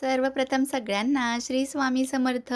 सर्वप्रथम सगळ्यांना श्री स्वामी समर्थ.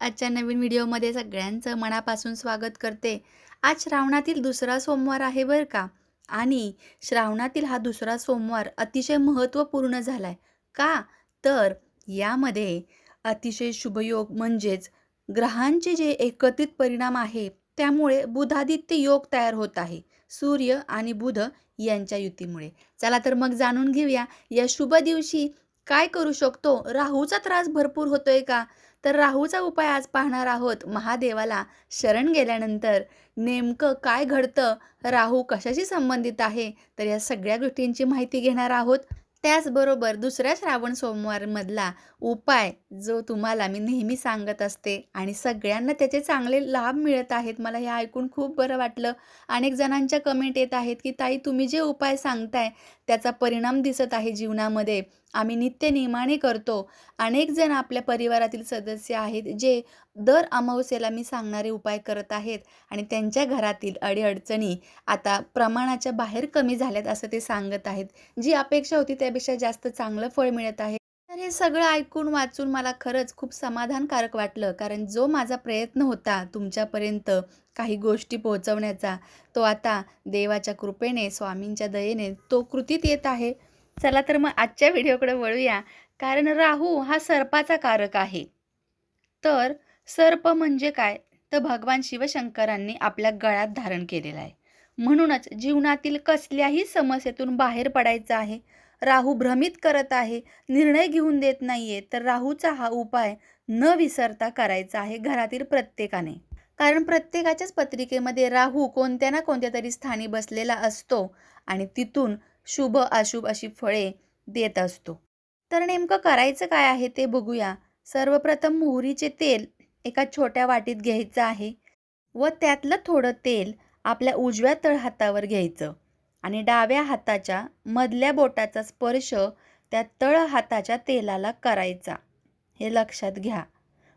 आजच्या नवीन व्हिडिओमध्ये सगळ्यांचं मनापासून स्वागत करते. आज श्रावणातील दुसरा सोमवार आहे बरं का? आणि श्रावणातील हा दुसरा सोमवार अतिशय महत्त्वपूर्ण झाला आहे का? तर यामध्ये अतिशय शुभयोग म्हणजेच ग्रहांचे जे एकत्रित परिणाम आहे त्यामुळे बुधादित्य योग तयार होत आहे. सूर्य आणि बुध यांच्या युतीमुळे. चला तर मग जाणून घेऊया. या शुभ दिवशी काय करू शकतो? राहूचा त्रास भरपूर होतोय का? तर राहूचा उपाय आज पाहणार आहोत महादेवाला शरण गेल्यानंतर. नेमकं काय घडतं? राहू कशाशी संबंधित आहे? तर या सगळ्या गोष्टींची माहिती घेणार आहोत. त्याचबरोबर दुसऱ्या श्रावण सोमवारमधला उपाय जो तुम्हाला मी नेहमी सांगत असते आणि सगळ्यांना त्याचे चांगले लाभ मिळत आहेत मला हे ऐकून खूप बरं वाटलं. अनेक जणांच्या कमेंट येत आहेत की ताई तुम्ही जे उपाय सांगताय त्याचा परिणाम दिसत आहे जीवनामध्ये. आम्ही नित्य नियमाने करतो. अनेक जण आपल्या परिवारातील सदस्य आहेत जे दर अमावस्येला मी सांगणारे उपाय करत आहेत आणि त्यांच्या घरातील अडीअडचणी आता प्रमाणाच्या बाहेर कमी झाल्यात असं ते सांगत आहेत. जी अपेक्षा होती त्यापेक्षा जास्त चांगलं फळ मिळत आहे. तर हे सगळं ऐकून वाचून मला खरंच खूप समाधानकारक वाटलं. कारण जो माझा प्रयत्न होता तुमच्यापर्यंत काही गोष्टी पोहोचवण्याचा तो आता देवाच्या कृपेने स्वामींच्या दयेने तो कृतीत येत आहे. चला तर मग आजच्या व्हिडिओकडे वळूया. कारण राहू हा सर्पाचा कारक आहे. तर सर्प म्हणजे काय? तर भगवान शिवशंकरांनी आपल्या गळ्यात धारण केलेला आहे. म्हणूनच जीवनातील कसल्याही समस्येतून बाहेर पडायचं आहे. राहू भ्रमित करत आहे निर्णय घेऊन देत नाहीये तर राहूचा हा उपाय न विसरता करायचा आहे घरातील प्रत्येकाने. कारण प्रत्येकाच्याच पत्रिकेमध्ये राहू कोणत्या ना कोणत्या तरी स्थानी बसलेला असतो आणि तिथून शुभ अशुभ अशी फळे देत असतो. तर नेमकं करायचं काय आहे ते बघूया. सर्वप्रथम मोहरीचे तेल एका छोट्या वाटीत घ्यायचं आहे व त्यातलं थोडं तेल आपल्या उजव्या तळहातावर घ्यायचं आणि डाव्या हाताच्या मधल्या बोटाचा स्पर्श त्या तळ हाताच्या तेलाला करायचा. हे लक्षात घ्या.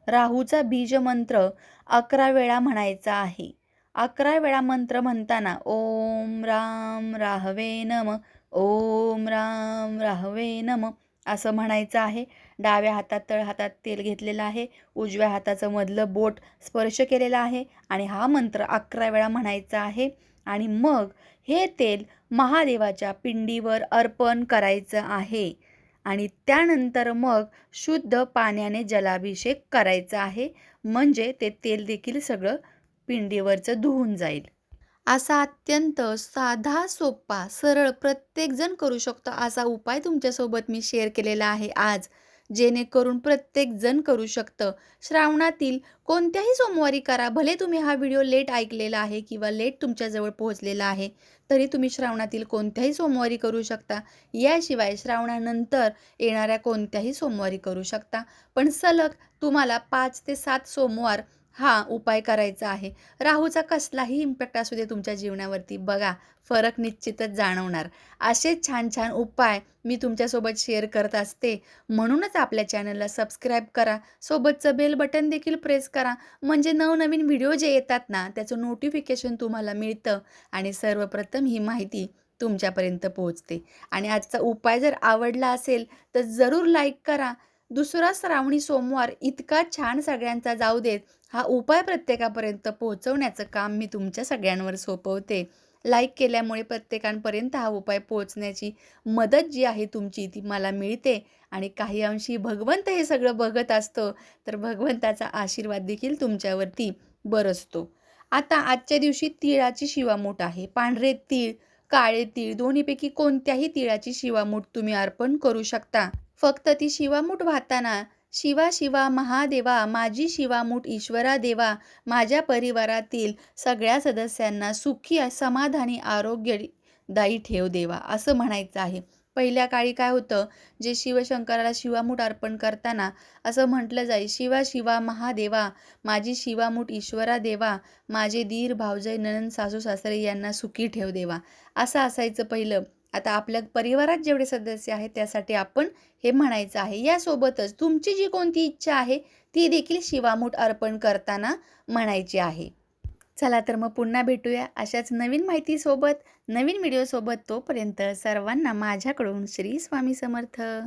राहूचा बीजमंत्र अकरा वेळा म्हणायचा आहे. अकरा वेळा मंत्र म्हणताना ओम राम राहवे नम ओम राम राहवे नम. असं म्हणायचं आहे. डाव्या हातात तळ हातात तेल घेतलेलं आहे. उजव्या हाताचं मधलं बोट स्पर्श केलेला आहे आणि हा मंत्र अकरा वेळा म्हणायचा आहे. आणि मग हे तेल महादेवाच्या पिंडीवर अर्पण करायचं आहे. आणि त्यानंतर मग शुद्ध पाण्याने जलाभिषेक करायचा आहे. म्हणजे ते तेल देखील सगळं पिंडीवरचं धुवून जाईल. असा अत्यंत साधा सोपा सरळ प्रत्येकजण करू शकतो असा उपाय तुमच्यासोबत मी शेअर केलेला आहे आज जेणेकरून प्रत्येकजण करू शकतं. श्रावणातील कोणत्याही सोमवारी करा भले तुम्ही हा व्हिडिओ लेट ऐकलेला आहे किंवा लेट तुमच्याजवळ पोहोचलेला आहे तरी तुम्ही श्रावणातील कोणत्याही सोमवारी करू शकता. याशिवाय श्रावणानंतर येणाऱ्या कोणत्याही सोमवारी करू शकता. पण सलग तुम्हाला पाच ते सात सोमवार हा उपाय करायचा आहे. राहूचा कसलाही इम्पॅक्ट असू दे तुमच्या जीवनावरती बघा फरक निश्चितच जाणवणार. असे छान छान उपाय मी तुमच्यासोबत शेअर करत असते. म्हणूनच आपल्या चॅनलला सबस्क्राईब करा. सोबतचं बेल बटन देखील प्रेस करा. म्हणजे नवनवीन व्हिडिओ जे येतात ना त्याचं नोटिफिकेशन तुम्हाला मिळतं आणि सर्वप्रथम ही माहिती तुमच्यापर्यंत पोहोचते. आणि आजचा उपाय जर आवडला असेल तर जरूर लाईक करा. दुसरा श्रावणी सोमवार इतका छान सगळ्यांचा जाऊ देत. हा उपाय प्रत्येकापर्यंत पोहोचवण्याचं काम मी तुमच्या सगळ्यांवर सोपवते. लाईक केल्यामुळे प्रत्येकांपर्यंत हा उपाय पोहोचण्याची मदत जी आहे तुमची ती मला मिळते आणि काही अंशी भगवंत हे सगळं बघत असतो तर भगवंताचा आशीर्वाद देखील तुमच्यावरती बरसतो आता आजच्या दिवशी तिळाची शिवामूठ आहे. पांढरे तीळ काळे तीळ दोन्हीपैकी कोणत्याही तिळाची शिवामूठ तुम्ही अर्पण करू शकता. फक्त ती शिवामूठ वाहताना शिवा शिवा महादेवा माझी शिवामूठ ईश्वरा देवा माझ्या परिवारातील सगळ्या सदस्यांना सुखी समाधानी आरोग्यदायी ठेव देवा असं म्हणायचं आहे. पहिल्या काळी काय होतं? जे शिवशंकराला शिवामूठ अर्पण करताना असं म्हटलं जाई शिवा शिवा महादेवा माझी शिवामूठ ईश्वरा देवा माझे दीर भावजय ननन सासू सासरे यांना सुखी ठेव देवा असं असायचं पहिलं. आता आपल्या परिवारात जेवढे सदस्य आहेत त्यासाठी आपण हे म्हणायचं आहे. यासोबतच तुमची जी कोणती इच्छा आहे ती देखील शिवामूठ अर्पण करताना म्हणायची आहे. चला तर मग पुन्हा भेटूया अशाच नवीन माहितीसोबत नवीन व्हिडिओसोबत तोपर्यंत सर्वांना माझ्याकडून श्री स्वामी समर्थ.